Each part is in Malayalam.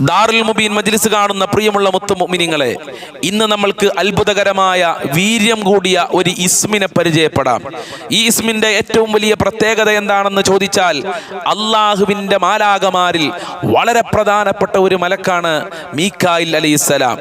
ദാറുൽ മുബീൻ മജ്ലിസ് കാണുന്ന പ്രിയമുള്ള മുത്തുമുമിനിങ്ങളെ ഇന്ന് നമ്മൾക്ക് അത്ഭുതകരമായ വീര്യം കൂടിയ ഒരു ഇസ്മിനെ പരിചയപ്പെടാം. ഈ ഇസ്മിന്റെ ഏറ്റവും വലിയ പ്രത്യേകത എന്താണെന്ന് ചോദിച്ചാൽ അള്ളാഹുവിന്റെ മാലാകമാരിൽ വളരെ പ്രധാനപ്പെട്ട ഒരു മലക്കാണ് മീക്കായിൽ അലൈഹിസ്സലാം.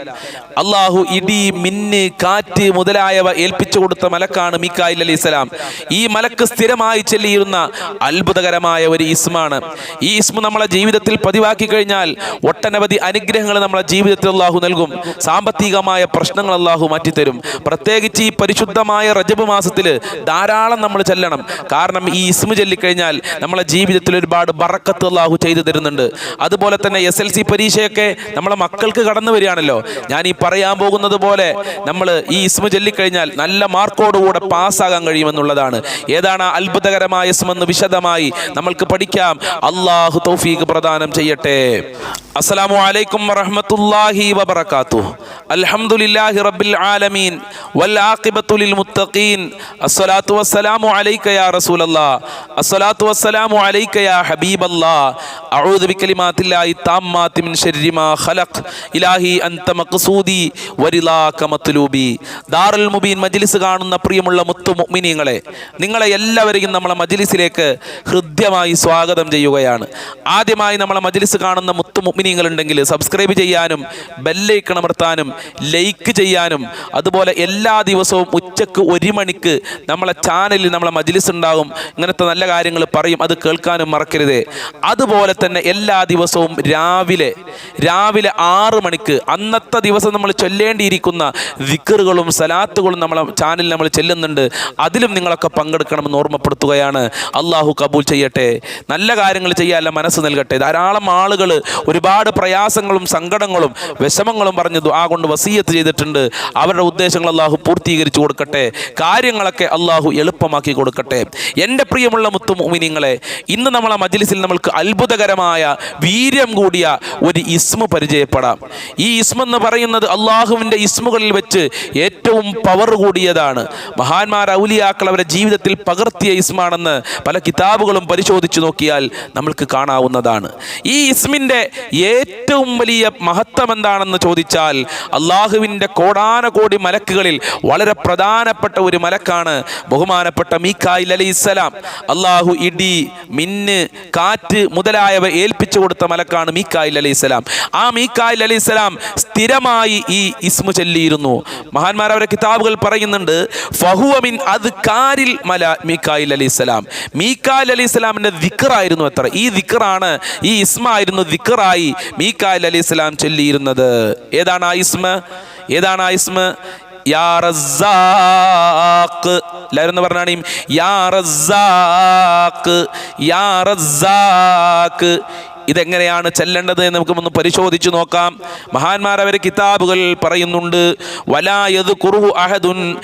അള്ളാഹു ഇടി മിന്ന് കാറ്റ് മുതലായവ ഏൽപ്പിച്ചു കൊടുത്ത മലക്കാണ് മീക്കായിൽ അലൈഹിസ്സലാം. ഈ മലക്ക് സ്ഥിരമായി ചെല്ലിയിരുന്ന അത്ഭുതകരമായ ഒരു ഇസ്മാണ്. ഈ ഇസ്മ നമ്മളെ ജീവിതത്തിൽ പതിവാക്കി കഴിഞ്ഞാൽ ഒട്ടനവധി അനുഗ്രഹങ്ങൾ നമ്മളെ ജീവിതത്തിൽ അള്ളാഹു നൽകും. സാമ്പത്തികമായ പ്രശ്നങ്ങൾ അള്ളാഹു മാറ്റിത്തരും. പ്രത്യേകിച്ച് ഈ പരിശുദ്ധമായ റജബ് മാസത്തിൽ ധാരാളം നമ്മൾ ചെല്ലണം. കാരണം ഈ ഇസ്മു ചൊല്ലിക്കഴിഞ്ഞാൽ നമ്മളെ ജീവിതത്തിൽ ഒരുപാട് ബറക്കത്ത് അള്ളാഹു ചെയ്തു തരുന്നുണ്ട്. അതുപോലെ തന്നെ എസ് എൽ സി പരീക്ഷയൊക്കെ നമ്മളെ മക്കൾക്ക് കടന്നു വരികയാണല്ലോ. ഞാൻ ഈ പറയാൻ പോകുന്നത് പോലെ നമ്മൾ ഈ ഇസ്മു ചൊല്ലിക്കഴിഞ്ഞാൽ നല്ല മാർക്കോടുകൂടെ പാസ്സാകാൻ കഴിയുമെന്നുള്ളതാണ്. ഏതാണ് അത്ഭുതകരമായ ഇസ്മെന്ന് വിശദമായി നമ്മൾക്ക് പഠിക്കാം. അള്ളാഹു തൗഫീഖ് പ്രദാനം ചെയ്യട്ടെ. അസ്സലാമു അലൈക്കും വറഹ്മത്തുള്ളാഹി വബറകാതുഹു. അൽഹംദുലില്ലാഹി റബ്ബിൽ ആലമീൻ. വൽ ആഖിബത്തു ലിൽ മുത്തഖീൻ. അസ്സലാത്തു വസ്സലാമു അലൈക യാ റസൂലല്ലാഹ് അസ്സലാത്തു വസ്സലാമു അലൈക യാ ഹബീബല്ലാഹ് അഊദു ബികലിമാത്തില്ലാഹി താമ്മാതി മിൻ ശർരി മാ ഖലഖ്. ഇലാഹി അൻത മഖ്സൂദി വരിലാക മത്ലൂബി. ദാറുൽ മുബീൻ മജ്ലിസ് കാണുന്ന പ്രിയമുള്ള മുത്തു മുഅ്മിനീങ്ങളെ നിങ്ങളെ എല്ലാവരെയും നമ്മളെ മജ്ലിസിലേക്ക് ഹൃദ്യമായി സ്വാഗതം ചെയ്യുകയാണ്. ആദ്യമായി നമ്മളെ മജ്ലിസ് കാണുന്ന മുത്തു മുഅ്മിനീങ്ങൾ ഉണ്ടെങ്കിൽ സബ്സ്ക്രൈബ് ചെയ്യാനും ബെല്ലൈക്കൺ അമർത്താനും ലൈക്ക് ചെയ്യാനും അതുപോലെ എല്ലാ ദിവസവും ഉച്ചയ്ക്ക് ഒരു മണിക്ക് നമ്മളെ ചാനലിൽ നമ്മളെ മജ്ലിസ് ഉണ്ടാകും ഇങ്ങനത്തെ നല്ല കാര്യങ്ങൾ പറയും. അത് കേൾക്കാനും മറക്കരുത്. അതുപോലെ തന്നെ എല്ലാ ദിവസവും രാവിലെ രാവിലെ ആറ് മണിക്ക് അന്നത്തെ ദിവസം നമ്മൾ ചൊല്ലേണ്ടിയിരിക്കുന്ന വിക്കറുകളും സലാത്തുകളും നമ്മളെ ചാനലിൽ നമ്മൾ ചെല്ലുന്നുണ്ട്. അതിലും നിങ്ങളൊക്കെ പങ്കെടുക്കണമെന്ന് ഓർമ്മപ്പെടുത്തുകയാണ്. അള്ളാഹു കബൂൽ ചെയ്യട്ടെ. നല്ല കാര്യങ്ങൾ ചെയ്യാനുള്ള മനസ്സ് നൽകട്ടെ. ധാരാളം ആളുകൾ ഒരുപാട് പ്രയാസങ്ങളും സങ്കടങ്ങളും വിഷമങ്ങളും പറഞ്ഞ് ദുആ കൊണ്ട് വസീയത്ത് ചെയ്തിട്ടുണ്ട്. അവരുടെ ഉദ്ദേശങ്ങൾ അള്ളാഹു പൂർത്തീകരിച്ചു കൊടുക്കട്ടെ. കാര്യങ്ങളൊക്കെ അള്ളാഹു എളുപ്പമാക്കി കൊടുക്കട്ടെ. എന്റെ പ്രിയമുള്ള മുത്തു മുഅ്മിനീങ്ങളെ ഇന്ന് നമ്മളെ മജ്ലിസിൽ നമ്മൾക്ക് അത്ഭുതകരമായ വീര്യം കൂടിയ ഒരു ഇസ്മു പരിചയപ്പെടാം. ഈ ഇസ്മ എന്ന് പറയുന്നത് അള്ളാഹുവിന്റെ ഇസ്മുകളിൽ വെച്ച് ഏറ്റവും പവർ കൂടിയതാണ്. മഹാന്മാർ ഔലിയാക്കൾ അവരുടെ ജീവിതത്തിൽ പകർത്തിയ ഇസ്മാണെന്ന് പല കിതാബുകളും പരിശോധിച്ചു നോക്കിയാൽ നമ്മൾക്ക് കാണാവുന്നതാണ്. ഈ ഇസ്മിന്റെ ഏറ്റവും വലിയ മഹത്വം എന്താണെന്ന് ചോദിച്ചാൽ അള്ളാഹുവിന്റെ കോടാനകോടി മലക്കുകളിൽ വളരെ പ്രധാനപ്പെട്ട ഒരു മലക്കാണ് ബഹുമാനപ്പെട്ട മീക്കായിൽ അലി ഇസ്ലാം അള്ളാഹു ഇടി മിന്ന് കാറ്റ് മുതലായവ ഏൽപ്പിച്ചു കൊടുത്ത മലക്കാണ് മീക്കായിൽ അലി ആ മീക്കായിൽ അലി സ്ഥിരമായി ഈ ഇസ്മു ചൊല്ലിയിരുന്നു. മഹാന്മാർ അവരുടെ കിതാബുകൾ പറയുന്നുണ്ട് ഫഹുവമിൻ അത് കാരിൽ മല മീക്കായിൽ അലി ഇസ്ലാം മീക്കായിൽ അലി ഇസ്ലാമിന്റെ ദിക്കറായിരുന്നു അത്ര. ഈ ദിക്കറാണ് ഈ ഇസ്മായിരുന്നു ദിക്കറായി മീക്കായിൽ അലി ഇസ്ലാം ചൊല്ലിയിരുന്നത്. ഏതാണ് ആ ഇസ്മ? ഏതാണ് ആ ഇസ്മ? യാ ഒന്ന് പറഞ്ഞാണ്. യാ യാ ഇതെങ്ങനെയാണ് ചെല്ലേണ്ടത് എന്ന് നമുക്ക് ഒന്ന് പരിശോധിച്ചു നോക്കാം. മഹാന്മാർ അവർ കിതാബുകൾ പറയുന്നുണ്ട്. വലായത് കുറുഹു അഹദുൻ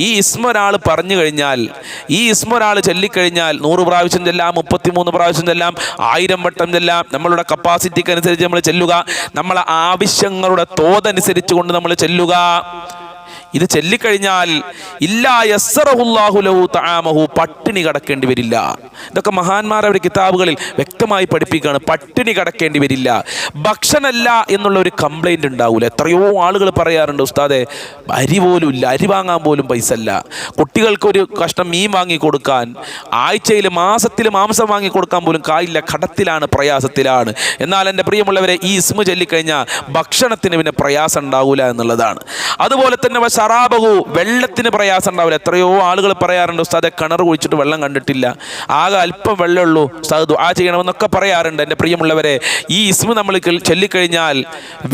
ഈ ഇസ്മ ഒരാൾ പറഞ്ഞു കഴിഞ്ഞാൽ ഈ ഇസ്മ ഒരാൾ ചൊല്ലിക്കഴിഞ്ഞാൽ നൂറ് പ്രാവശ്യം ചെല്ലാം മുപ്പത്തിമൂന്ന് പ്രാവശ്യം ചെല്ലാം ആയിരം വട്ടം ചെല്ലാം നമ്മളുടെ കപ്പാസിറ്റിക്ക് അനുസരിച്ച് നമ്മൾ ചെല്ലുക. നമ്മളെ ആവശ്യങ്ങളുടെ തോതനുസരിച്ച് കൊണ്ട് നമ്മൾ ചെല്ലുക. ഇത് ചൊല്ലിക്കഴിഞ്ഞാൽ തആമഹു പട്ടിണി കടക്കേണ്ടി വരില്ല. ഇതൊക്കെ മഹാന്മാർ അവരുടെ കിതാബുകളിൽ വ്യക്തമായി പഠിപ്പിക്കുകയാണ് പട്ടിണി കടക്കേണ്ടി വരില്ല. ഭക്ഷണമല്ല എന്നുള്ള ഒരു കംപ്ലൈന്റ് ഉണ്ടാവില്ല എത്രയോ ആളുകൾ പറയാറുണ്ട് ഉസ്താദെ അരി പോലും ഇല്ല അരി വാങ്ങാൻ പോലും പൈസ അല്ല കുട്ടികൾക്കൊരു കഷ്ണം മീൻ വാങ്ങി കൊടുക്കാൻ ആഴ്ചയിൽ മാസത്തിൽ മാംസം വാങ്ങി കൊടുക്കാൻ പോലും കായില്ല കടത്തിലാണ് പ്രയാസത്തിലാണ്. എന്നാൽ എന്റെ പ്രിയമുള്ളവരെ ഈ ഇസ്മു ചൊല്ലിക്കഴിഞ്ഞാൽ ഭക്ഷണത്തിന് പിന്നെ പ്രയാസം ഉണ്ടാവില്ല എന്നുള്ളതാണ്. അതുപോലെ തന്നെ ഷറാബകു വെള്ളത്തിന് പ്രയാസം ഉണ്ടാവില്ല. എത്രയോ ആളുകൾ പറയാറുണ്ട് ഉസ്താദെ കിണർ കുഴിച്ചിട്ട് വെള്ളം കണ്ടിട്ടില്ല. ആകെ അല്പം വെള്ളമുള്ളൂ. ഉസ്താദ് ദുആ ചെയ്യണമെന്നൊക്കെ പറയാറുണ്ട് എന്റെ പ്രിയമുള്ളവരെ. ഈ ഇസ്മു നമ്മൾ ചൊല്ലിക്കഴിഞ്ഞാൽ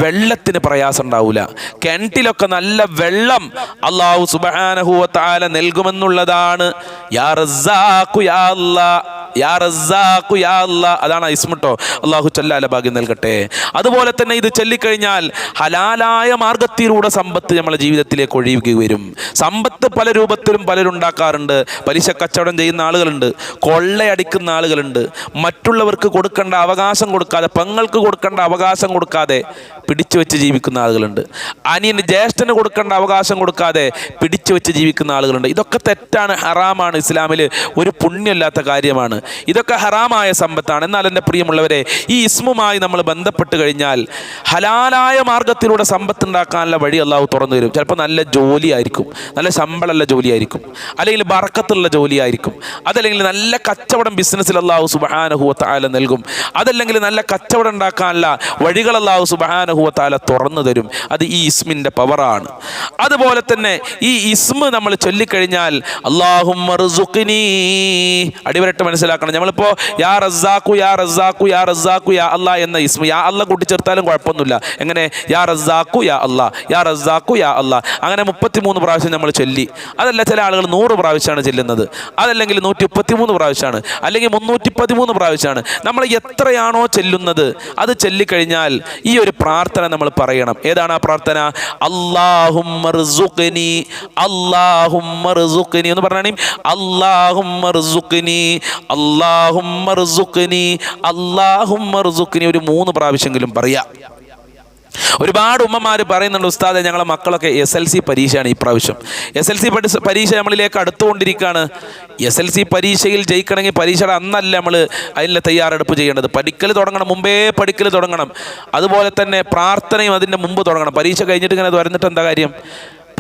വെള്ളത്തിന് പ്രയാസം ഉണ്ടാവില്ല കിണറ്റിലൊക്കെ നല്ല വെള്ളം അള്ളാഹു സുബ്ഹാനഹു തആല നൽകുമെന്നുള്ളതാണ്. യാ റസാഖു യാ യാ റസാഖു യാ അതാണ് ഇസ്മുട്ടോ അള്ളാഹു ചൊല്ലാല ഭാഗ്യം നൽകട്ടെ. അതുപോലെ തന്നെ ഇത് ചൊല്ലിക്കഴിഞ്ഞാൽ ഹലാലായ മാർഗത്തിലൂടെ സമ്പത്ത് നമ്മളെ ജീവിതത്തിലേക്ക് ഒഴിയുക വരും. സമ്പത്ത് പല രൂപത്തിലും പലരുണ്ടാക്കാറുണ്ട്. പലിശ കച്ചവടം ചെയ്യുന്ന ആളുകളുണ്ട്. കൊള്ളയടിക്കുന്ന ആളുകളുണ്ട്. മറ്റുള്ളവർക്ക് കൊടുക്കേണ്ട അവകാശം കൊടുക്കാതെ പെങ്ങൾക്ക് കൊടുക്കേണ്ട അവകാശം കൊടുക്കാതെ പിടിച്ചു വെച്ച് ജീവിക്കുന്ന ആളുകളുണ്ട്. അനിയന് ജ്യേഷ്ഠന് കൊടുക്കേണ്ട അവകാശം കൊടുക്കാതെ പിടിച്ചു വെച്ച് ജീവിക്കുന്ന ആളുകളുണ്ട്. ഇതൊക്കെ തെറ്റാണ് ഹറാമാണ്. ഇസ്ലാമിൽ ഒരു പുണ്യമില്ലാത്ത കാര്യമാണ്. ഇതൊക്കെ ഹറാമായ സമ്പത്താണ്. എന്നാൽ എന്റെ പ്രിയമുള്ളവരെ ഈ ഇസ്മുമായി നമ്മൾ ബന്ധപ്പെട്ട് കഴിഞ്ഞാൽ ഹലാലായ മാർഗത്തിലൂടെ സമ്പത്ത് ഉണ്ടാക്കാനുള്ള വഴി അള്ളാഹു തുറന്നു തരും. ചിലപ്പോൾ നല്ല ജോലിയായിരിക്കും. നല്ല ശമ്പളമുള്ള ജോലിയായിരിക്കും. അല്ലെങ്കിൽ ബറക്കത്തുള്ള ജോലിയായിരിക്കും. അതല്ലെങ്കിൽ നല്ല കച്ചവടം ബിസിനസ്സിൽ അള്ളാഹു സുബാനഹുവത്താല നൽകും. അതല്ലെങ്കിൽ നല്ല കച്ചവടം ഉണ്ടാക്കാനുള്ള വഴികൾ അള്ളാഹു സുബാനഹുവത്താല തുറന്നു തരും. അത് ഈ ഇസ്മിന്റെ പവറാണ്. അതുപോലെ തന്നെ ഈ ഇസ്മ നമ്മൾ ചൊല്ലിക്കഴിഞ്ഞാൽ അള്ളാഹും അടിവരട്ട് മനസ്സിലാക്കണം. നമ്മളിപ്പോൾ യാ റസാഖു യാ റസാഖു യാ റസാഖു യാ അല്ലാ എന്ന ഇസ്മ യാ അല്ല കൂട്ടിച്ചേർത്താലും കുഴപ്പമൊന്നുമില്ല. എങ്ങനെ? യാ റസാഖു യാ അല്ലാ. യാ റസാഖു യാ അല്ലാ. അങ്ങനെ മുപ്പത്തിമൂന്ന് പ്രാവശ്യം നമ്മൾ ചൊല്ലി. അതല്ല ചില ആളുകൾ നൂറ് പ്രാവശ്യമാണ് ചെല്ലുന്നത്. അതല്ലെങ്കിൽ നൂറ്റി മുപ്പത്തിമൂന്ന് പ്രാവശ്യമാണ്. അല്ലെങ്കിൽ മുന്നൂറ്റി പതിമൂന്ന് പ്രാവശ്യമാണ്. നമ്മൾ എത്രയാണോ ചെല്ലുന്നത്. അത് ചൊല്ലിക്കഴിഞ്ഞാൽ ഈ ഒരു പ്രാർത്ഥന നമ്മൾ പറയണം. ഏതാണ് ആ പ്രാർത്ഥന? അള്ളാഹും അള്ളാഹും എന്ന് പറഞ്ഞാൽ അള്ളാഹും അള്ളാഹും അള്ളാഹും ഒരു മൂന്ന് പ്രാവശ്യമെങ്കിലും പറയാം. ഒരുപാട് ഉമ്മമാർ പറയുന്നുണ്ട് ഉസ്താദെ ഞങ്ങളെ മക്കളൊക്കെ എസ് എൽ സി പരീക്ഷയാണ് ഈ പ്രാവശ്യം. എസ് എൽ സി പരീക്ഷ നമ്മളിലേക്ക് അടുത്തുകൊണ്ടിരിക്കുകയാണ് എസ് എൽ സി പരീക്ഷയിൽ ജയിക്കണമെങ്കിൽ പരീക്ഷയുടെ അന്നല്ല നമ്മൾ അതിന്റെ തയ്യാറെടുപ്പ് ചെയ്യേണ്ടത്. പഠിക്കൽ തുടങ്ങണം മുമ്പേ പഠിക്കൽ തുടങ്ങണം. അതുപോലെ തന്നെ പ്രാർത്ഥനയും അതിന്റെ മുമ്പ് തുടങ്ങണം. പരീക്ഷ കഴിഞ്ഞിട്ട് ഇങ്ങനെ വരുന്നിട്ട് എന്താ കാര്യം?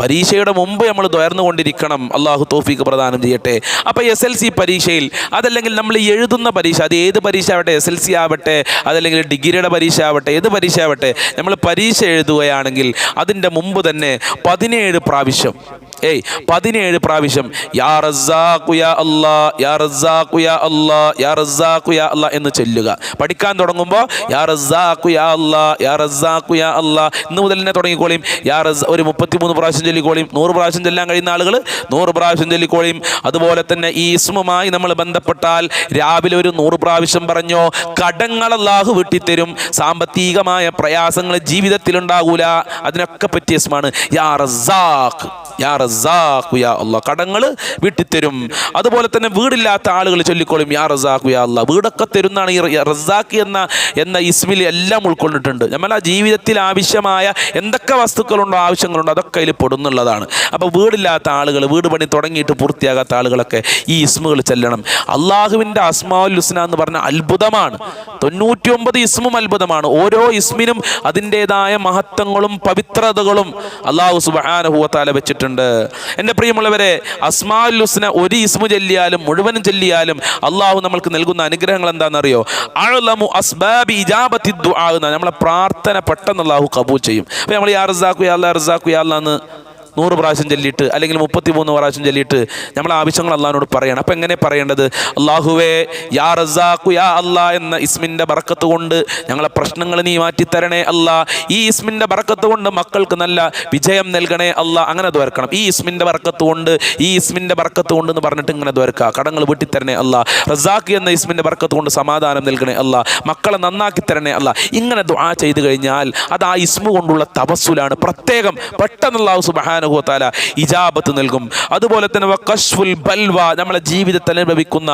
പരീക്ഷയുടെ മുമ്പ് നമ്മൾ തുയർന്നുകൊണ്ടിരിക്കണം അള്ളാഹു തോഫീക്ക് പ്രദാനം ചെയ്യട്ടെ. അപ്പോൾ എസ് എൽ സി പരീക്ഷയിൽ അതല്ലെങ്കിൽ നമ്മൾ എഴുതുന്ന പരീക്ഷ അത് ഏത് പരീക്ഷ ആവട്ടെ? എസ് എൽ സി ആവട്ടെ അതല്ലെങ്കിൽ ഡിഗ്രിയുടെ പരീക്ഷ ആവട്ടെ ഏത് പരീക്ഷ ആവട്ടെ? നമ്മൾ പരീക്ഷ എഴുതുകയാണെങ്കിൽ അതിന്റെ മുമ്പ് തന്നെ പതിനേഴ് പ്രാവശ്യം ഏയ് പതിനേഴ് പ്രാവശ്യം യാ യാ യാ യാ യാ യാ എന്ന് ചൊല്ലുക. പഠിക്കാൻ തുടങ്ങുമ്പോൾ യാ യാ യാ യാ ഇന്ന് മുതൽ തന്നെ തുടങ്ങിക്കോളിയും യാ റസ് ഒരു മുപ്പത്തിമൂന്ന് പ്രാവശ്യം ചൊല്ലിക്കോളിയും നൂറ് പ്രാവശ്യം ചെല്ലാൻ കഴിയുന്ന ആളുകൾ നൂറ് പ്രാവശ്യം ചൊല്ലിക്കോളിയും അതുപോലെ തന്നെ ഈ ഇസ്മുമായി നമ്മൾ ബന്ധപ്പെട്ടാൽ രാവിലെ ഒരു നൂറ് പ്രാവശ്യം പറഞ്ഞോ കടങ്ങൾ അല്ലാഹു വെട്ടിത്തരും. സാമ്പത്തികമായ പ്രയാസങ്ങൾ ജീവിതത്തിൽ ഉണ്ടാകൂല അതിനൊക്കെ പറ്റിയ ഇസ്മാണ് യാ റസാഖ് യാ യാ അല്ലാ കടങ്ങൾ വിട്ടിത്തരും. അതുപോലെ തന്നെ വീടില്ലാത്ത ആളുകൾ ചൊല്ലിക്കോളും യാ റസാഖു യാ അല്ലാ വീടൊക്കെ തരുന്നതാണ് ഈ റസാഖ് എന്ന എന്ന ഇസ്മിൽ എല്ലാം ഉൾക്കൊണ്ടിട്ടുണ്ട്. നമ്മൾ ആ ജീവിതത്തിൽ ആവശ്യമായ എന്തൊക്കെ വസ്തുക്കളുണ്ടോ ആവശ്യങ്ങളുണ്ടോ അതൊക്കെ അതിൽ പെടുന്നുള്ളതാണ് അപ്പോൾ വീടില്ലാത്ത ആളുകൾ വീട് പണി തുടങ്ങിയിട്ട് പൂർത്തിയാകാത്ത ആളുകളൊക്കെ ഈ ഇസ്മുകൾ ചെല്ലണം. അള്ളാഹുവിന്റെ അസ്മാഉൽ ഹുസ്ന എന്ന് പറഞ്ഞാൽ അത്ഭുതമാണ്. തൊണ്ണൂറ്റി ഒമ്പത് ഇസ്മും അത്ഭുതമാണ്. ഓരോ ഇസ്മിനും അതിന്റെതായ മഹത്വങ്ങളും പവിത്രതകളും അള്ളാഹു സുബാനഹുവത്താല വെച്ചിട്ടുണ്ട്. എന്റെ പ്രിയമുള്ളവരെ അസ്മാഉൽ ഹുസ്ന ഒരു ഇസ്മു ചൊല്ലിയാലും മുഴുവനും ചൊല്ലിയാലും അള്ളാഹു നമ്മൾക്ക് നൽകുന്ന അനുഗ്രഹങ്ങൾ എന്താണെന്നറിയോ? അഴലമു അസ്ബാബി ഇജാബത്തി ദുആ നമ്മളെ പ്രാർത്ഥന പെട്ടെന്ന് അള്ളാഹു കബൂൽ ചെയ്യും. അപ്പോൾ നമ്മൾ യാ റസാഖു യാ അല്ലാ റസാഖു യാ അല്ലാ എന്ന് നൂറ് പ്രാവശ്യം ചൊല്ലിയിട്ട് അല്ലെങ്കിൽ മുപ്പത്തി മൂന്ന് പ്രാവശ്യം ചൊല്ലിയിട്ട് നമ്മൾ ആവശ്യങ്ങൾ അള്ളാഹിനോട് പറയണം. അപ്പം എങ്ങനെ പറയേണ്ടത്? അള്ളാഹുവേ യാ റസാഖു യാ അല്ലാ എന്ന ഇസ്മിന്റെ ബറക്കത്ത് കൊണ്ട് ഞങ്ങളെ പ്രശ്നങ്ങൾ നീ മാറ്റിത്തരണേ അല്ലാ. ഈ ഇസ്മിന്റെ ബറക്കത്ത് കൊണ്ട് മക്കൾക്ക് നല്ല വിജയം നൽകണേ അല്ലാ. അങ്ങനെ ദ്വരക്കണം. ഈ ഇസ്മിന്റെ ബറക്കത്ത് കൊണ്ട് ഈ ഇസ്മിന്റെ ബറക്കത്ത് കൊണ്ട് എന്ന് പറഞ്ഞിട്ട് ഇങ്ങനെ ദ്വരക്കുക. കടങ്ങൾ വീട്ടിത്തരണേ അല്ലാ. റസാഖ് എന്ന ഇസ്മിന്റെ ബറക്കത്ത് കൊണ്ട് സമാധാനം നൽകണേ അല്ലാ. മക്കളെ നന്നാക്കി തരണേ അല്ല. ഇങ്ങനെ ദുആ ചെയ്തു കഴിഞ്ഞാൽ അത് ആ ഇസ്മു കൊണ്ടുള്ള തപസ്സുലാണ് പ്രത്യേകം. പെട്ടെന്നുള്ള സുബഹാന സുബാനുഹുത്താല ഇജാബത്ത് നൽകും. അതുപോലെ തന്നെ വക്കഷ്ഫുൽ ബൽവ നമ്മളെ ജീവിതത്തിൽ അനുഭവിക്കുന്ന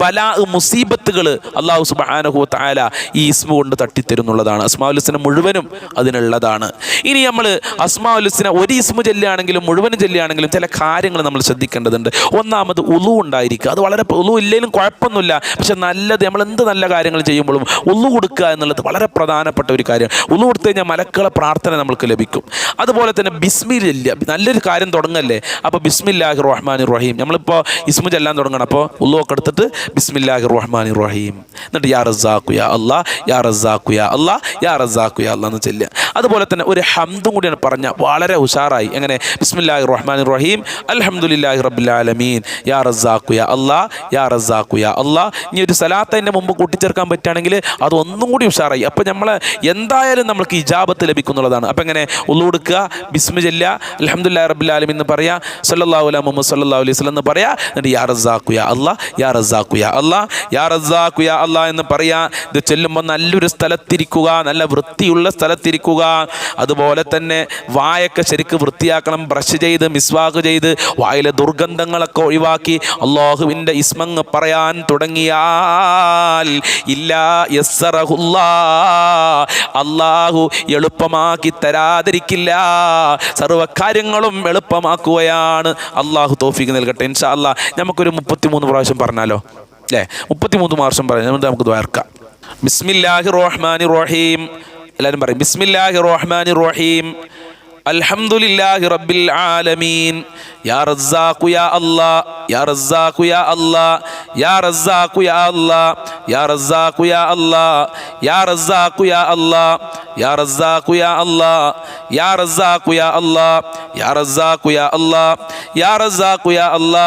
ബലാ മുസീബത്തുകൾ അള്ളാഹു സുബാനഹുത്താല ഈ ഇസ്മു കൊണ്ട് തട്ടിത്തരുന്നുള്ളതാണ്. അസ്മാഉലുസിനെ മുഴുവനും അതിനുള്ളതാണ്. ഇനി നമ്മൾ അസ്മാഉലുസിനെ ഒരു ഇസ്മു ചെല്ലുകയാണെങ്കിലും മുഴുവനും ചെല്ലുകയാണെങ്കിലും ചില കാര്യങ്ങൾ നമ്മൾ ശ്രദ്ധിക്കേണ്ടതുണ്ട്. ഒന്നാമത് ഉളു ഉണ്ടായിരിക്കുക. അത് വളരെ ഉളു ഇല്ലെങ്കിലും കുഴപ്പമൊന്നുമില്ല. പക്ഷെ നല്ലത് നമ്മൾ എന്ത് നല്ല കാര്യങ്ങൾ ചെയ്യുമ്പോഴും ഉളു കൊടുക്കുക എന്നുള്ളത് വളരെ പ്രധാനപ്പെട്ട ഒരു കാര്യം. ഉളു കൊടുത്തു കഴിഞ്ഞാൽ മലക്കളെ പ്രാർത്ഥന നമുക്ക് ലഭിക്കും. അതുപോലെ തന്നെ ബിസ്മില്ല നല്ലൊരു കാര്യം തുടങ്ങല്ലേ? അപ്പോൾ ബിസ്മില്ലാഹി റഹ്മാൻ റഹീം നമ്മളിപ്പോൾ ഇസ്മു ചെല്ലാൻ തുടങ്ങണം. അപ്പോൾ ഉള്ളുവൊക്കെ എടുത്തിട്ട് ബിസ്മില്ലാഹി റഹ്മാൻ റഹീം എന്നിട്ട് യാ റസാഖു യാ അല്ലാ യാ റസാഖു യാ അല്ലാ യാ റസാഖു യാ അല്ലാ എന്ന് ചെല്ലുക. അതുപോലെ തന്നെ ഒരു ഹംദും കൂടിയാണ് പറഞ്ഞ വളരെ ഉഷാറായി. എങ്ങനെ? ബിസ്മില്ലാഹി റഹ്മാൻ റഹീം അൽഹംദുലില്ലാഹി റബ്ബുലാലമീൻ. യാ റസാഖു യാ അല്ലാ യാ റസാഖു യാ അല്ലാ ഇനി ഒരു സലാത്ത് അതിന്റെ മുമ്പ് കൂട്ടിച്ചേർക്കാൻ പറ്റുകയാണെങ്കിൽ അത് ഒന്നും കൂടി ഉഷാറായി. അപ്പോൾ നമ്മൾ എന്തായാലും നമ്മൾക്ക് ഇജാബത്ത് ലഭിക്കുന്നുള്ളതാണ്. അപ്പം എങ്ങനെ? ഉള്ളു കൊടുക്കുക ബിസ്മി ചെല്ല അലഹമുല്ലാ റബ്ബുലാലമീൻ എന്ന് പറയാ സല്ലല്ലാഹു അലൈഹി മുഹമ്മദ് സല്ലാ അലൈഹി സ്വലം എന്ന് പറയാ എന്നിട്ട് യാ റസാഖു യാ അല്ലാ യാ റസാഖു യാ അല്ലാ യാ റസാഖു യാ അല്ലാ എന്ന് പറയാ. ഇത് ചെല്ലുമ്പോൾ നല്ലൊരു സ്ഥലത്തിരിക്കുക നല്ല വൃത്തിയുള്ള സ്ഥലത്തിരിക്കുക നോക്കുക അതുപോലെ തന്നെ വായൊക്കെ ശരിക്ക് വൃത്തിയാക്കണം ബ്രഷ് ചെയ്ത് മിസ്വാക്ക് ചെയ്ത് വായിലെ ദുർഗന്ധങ്ങളൊക്കെ ഒഴിവാക്കി. അള്ളാഹുവിന്റെ ഇസ്മങ്ങ് പറയാൻ തുടങ്ങിയാൽ ഇല്ല അള്ളാഹു എളുപ്പമാക്കി തരാതിരിക്കില്ല. സർവകാര്യങ്ങളും എളുപ്പമാക്കുകയാണ്. അള്ളാഹു തോഫിക്ക് നൽകട്ടെ. ഇൻഷാ അല്ലാ നമുക്കൊരു മുപ്പത്തിമൂന്ന് പ്രാവശ്യം പറഞ്ഞാലോ? അല്ലേ? മുപ്പത്തിമൂന്ന് പ്രാവശ്യം പറഞ്ഞു നമുക്ക് ദ്വാർക്കാം ബിസ്മില്ലാഹി റഹ്മാനി റഹീം. എല്ലാവരും പറയും ബിസ്മില്ലാഹി റഹ്മാനി റഹീം അൽഹംദുലില്ലാഹി റബ്ബിൽ ആലമീൻ യാ റസ്സാഖു യാ അല്ലാ. യാ റസ്സാഖു യാ അല്ലാ. യാ റസ്സാഖു യാ അല്ലാ. യാ റസ്സാഖു യാ അല്ലാ. യാ റസ്സാഖു യാ അല്ലാ. യാ റസ്സാഖു യാ അല്ലാ. യാ റസ്സാഖു യാ അല്ലാ. യാ റസ്സാഖു യാ അല്ലാ. യാ റസ്സാഖു യാ അല്ലാ.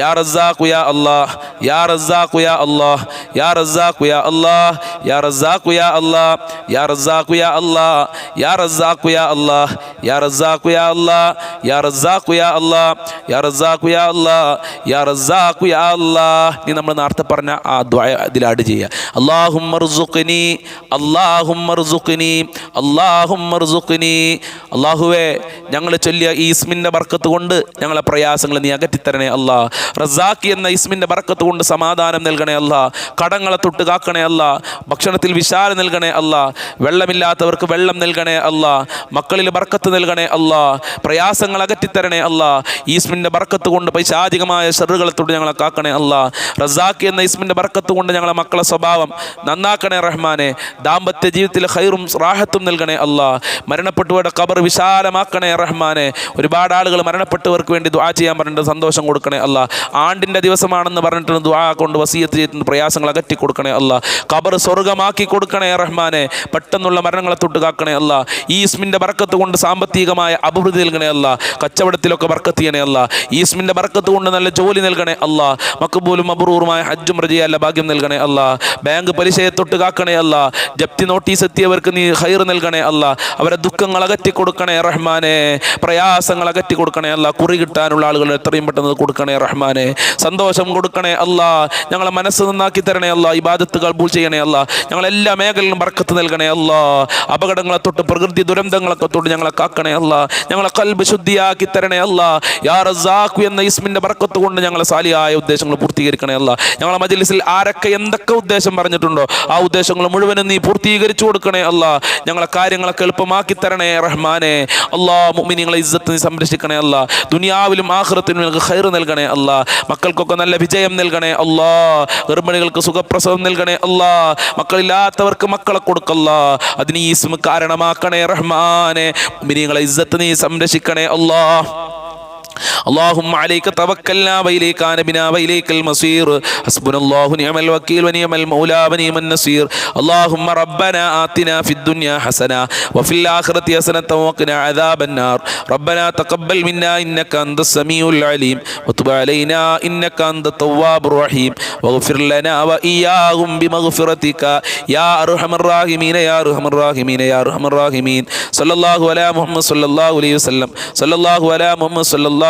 യാ റസ്സാഖു യാ അല്ലാ യാ റസ്സാഖു യാ അല്ലാ യാ റസ്സാഖു യാ അല്ലാ യാ റസ്സാഖു യാ അല്ലാ യാ റസ്സാഖു യാ അല്ലാ യാ റസ്സാഖു യാ അല്ലാ യാ റസ്സാഖു യാ അല്ലാ യാ റസ്സാഖു യാ അല്ലാ യാ റസ്സാഖു യാ അല്ലാ യാ റസ്സാഖു യാ അല്ലാ ഇനി നമ്മൾ നേരത്തെ പറഞ്ഞ ആ ദ്വാ ഇതിൽ ആഡ് ചെയ്യുക അള്ളാഹുമ്മർസുഖ്നി അള്ളാഹുമ്മർസുഖ്നി അള്ളാഹുമ്മർസുഖ്നി അള്ളാഹുവേ ഞങ്ങൾ ചൊല്ലിയ ഈ ഇസ്മിന്റെ ബർക്കത്ത് കൊണ്ട് ഞങ്ങളെ പ്രയാസങ്ങൾ നീ അകറ്റിത്തരണേ അല്ലാ റസാഖി എന്ന ഇസ്മിന്റെ ബർക്കത്ത് കൊണ്ട് സമാധാനം നൽകണേ അല്ല കടങ്ങളെ തൊട്ട് കാക്കണേ അല്ല ഭക്ഷണത്തിൽ വിശാല നൽകണേ അല്ല വെള്ളമില്ലാത്തവർക്ക് വെള്ളം നൽകണേ അല്ല മക്കളിൽ ബർക്കത്ത് നൽകണേ അല്ല പ്രയാസങ്ങൾ അകറ്റിത്തരണേ അല്ല ഈസ്മിന്റെ ബർക്കത്ത് കൊണ്ട് പൈശാധികമായ ഷെറുകളെ തൊട്ട് ഞങ്ങളെ കാക്കണേ അല്ല റസാഖ് എന്ന ഇസ്മിന്റെ ബർക്കത്ത് കൊണ്ട് ഞങ്ങളെ മക്കളെ സ്വഭാവം നന്നാക്കണേ റഹ്മാനെ ദാമ്പത്യ ജീവിതത്തിൽ ഹൈറും റാഹത്തും നൽകണേ അല്ല മരണപ്പെട്ടവരുടെ കബർ വിശാലമാക്കണേ റഹ്മാനെ ഒരുപാട് ആളുകൾ മരണപ്പെട്ടവർക്ക് വേണ്ടി ദ്വാ ചെയ്യാൻ പറഞ്ഞിട്ട് സന്തോഷം കൊടുക്കണേ അല്ല ആണ്ടിന്റെ ദിവസമാണെന്ന് പറഞ്ഞിട്ട് ദുആ കൊണ്ട് വസീയത്ത് ചെയ്തിട്ട് പ്രയാസങ്ങൾ അകറ്റി കൊടുക്കണേ അല്ല. ഖബർ സ്വർഗമാക്കി കൊടുക്കണേ റഹ്മാനെ. പെട്ടെന്നുള്ള മരണങ്ങളെ തൊട്ട് കാക്കണേ അല്ല. ഈ ഇസ്മിന്റെ ബർക്കത്ത് കൊണ്ട് സാമ്പത്തികമായ അഭിവൃദ്ധി നൽകണേ അല്ല. കച്ചവടത്തിലൊക്കെ ബർക്കത്ത് ചെയ്യണേ അല്ല. ഈ ഇസ്മിന്റെ ബർക്കത്ത് കൊണ്ട് നല്ല ജോലി നൽകണേ അല്ല. മക്കബൂലും അബ്രൂറുമായ ഹജ്ജും റജിയല്ല ഭാഗ്യം നൽകണേ അല്ല. ബാങ്ക് പലിശയെ തൊട്ട് കാക്കണേ അല്ല. ജപ്തി നോട്ടീസ് എത്തിയവർക്ക് നീ ഹൈർ നൽകണേ അല്ല. അവരെ ദുഃഖങ്ങൾ അകറ്റി കൊടുക്കണേ റഹ്മാനെ. പ്രയാസങ്ങൾ അകറ്റി കൊടുക്കണേ അല്ല. കുറി കിട്ടാനുള്ള ആളുകൾ എത്രയും പെട്ടെന്ന് കൊടുക്കണേ റഹ്മാനെ സന്തോഷം കൊടുക്കണേ അല്ല. ഞങ്ങളെ മനസ്സ് നന്നാക്കി തരണേ അല്ല. ഇബാദത്ത് കബൂൽ ചെയ്യണേ അല്ല. ഞങ്ങളെല്ലാ മേഖലയിലും ബർക്കത്ത് നൽകണേ അല്ല. അപകടങ്ങളെ തൊട്ട് പ്രകൃതി ദുരന്തങ്ങളൊക്കെ തൊട്ട് ഞങ്ങളെ കാക്കണേ അല്ല. ഞങ്ങളെ കൽബ് ശുദ്ധിയാക്കി തരണേ അല്ല. യാ എന്ന ഇസ്മിന്റെ ബർക്കത്ത് കൊണ്ട് ഞങ്ങളെ സാലിയായ ഉദ്ദേശങ്ങൾ പൂർത്തീകരിക്കണേ അല്ല. ഞങ്ങളെ മജലിസിൽ ആരൊക്കെ എന്തൊക്കെ ഉദ്ദേശം പറഞ്ഞിട്ടുണ്ടോ ആ ഉദ്ദേശങ്ങൾ മുഴുവനും നീ പൂർത്തീകരിച്ചു കൊടുക്കണേ അല്ല. ഞങ്ങളെ കാര്യങ്ങളൊക്കെ എളുപ്പമാക്കി തരണേ റഹ്മാനെ. അല്ലാ മുഅ്മിനീങ്ങളെ ഇസ്സത്ത് നീ സംരക്ഷിക്കണേ അല്ല. ദുനിയാവിലും ആഖിറത്തിലും ഞങ്ങൾക്ക് ഖൈർ നൽകണേ അല്ല. മക്കൾക്കൊക്കെ നല്ല വിജയം നൽകണേ അല്ലാ ഗർഭിണികൾക്ക് സുഖപ്രസവം നൽകണേ അല്ലാ മക്കളില്ലാത്തവർക്ക് മക്കളെ കൊടുക്കല്ല അതിന് ഈ ഇസ്മ കാരണമാക്കണേ റഹ്മാനെ മിനിങ്ങളെ ഇസ്സത്ത് നീ സംരക്ഷിക്കണേ അല്ലാ اللهم عليك توكلنا وإليك أنبنا وإليك المصير. حسبنا الله نعم الوكيل ونعم المولى ونعم النصير. اللهم ربنا آتنا في الدنيا حسنة وفي الآخرة حسنة وقنا عذاب النار. ربنا تقبل منا إنك أنت السميع العليم وتب علينا إنك أنت التواب الرحيم. واغفر لنا وإياهم بمغفرتك. يا أرحم الراحمين يا أرحم الراحمين يا أرحم الراحمين. صلى الله على محمد صلى الله عليه وسلم. صلى الله على محمد صلى الله